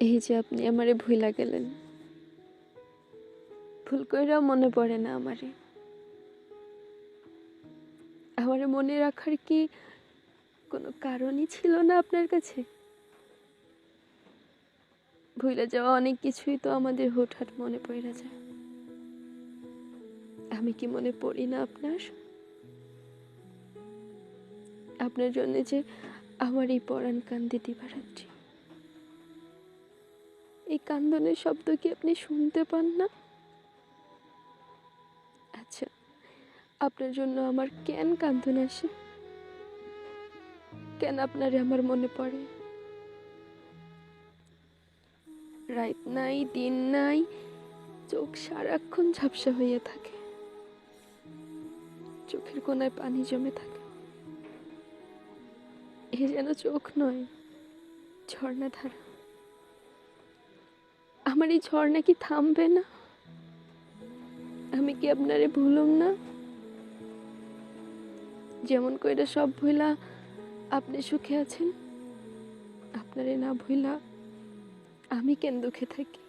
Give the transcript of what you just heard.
এই যে আপনি আমারে ভুইলা গেলেন। ভুল কইরাও মনে পড়ে না আমারে। আমারে মনে রাখার কি কোনো কারণই ছিল না আপনার কাছে? ভুলে যাওয়া অনেক কিছুই তো আমাদের হুটহাট মনে পড়ে যায়। আমি কি মনে পড়ি না আপনার? আপনার জন্য যে আমার এই পরাণ কান্দি দিবারাত্রি কান্দনের শব্দ কি আপনি শুনতে পান না? আচ্ছা আপনার জন্য আমার কেন কান্দন আসে? কেন আপনারে আমার মনে পড়ে? রাত নাই, দিন নাই, চোখ সারাক্ষণ ঝাপসা হইয়া থাকে। চোখের কোনায় পানি জমে থাকে। এ যেন চোখ নয় ঝর্ণা ধারা আমার এই ঝড় নাকি থামবে না? আমি কি আপনারে ভুলুম না? যেমন কইরা সব ভুলা আপনি সুখে আছেন। আপনারে না ভুলা আমি কেন দুঃখে থাকি?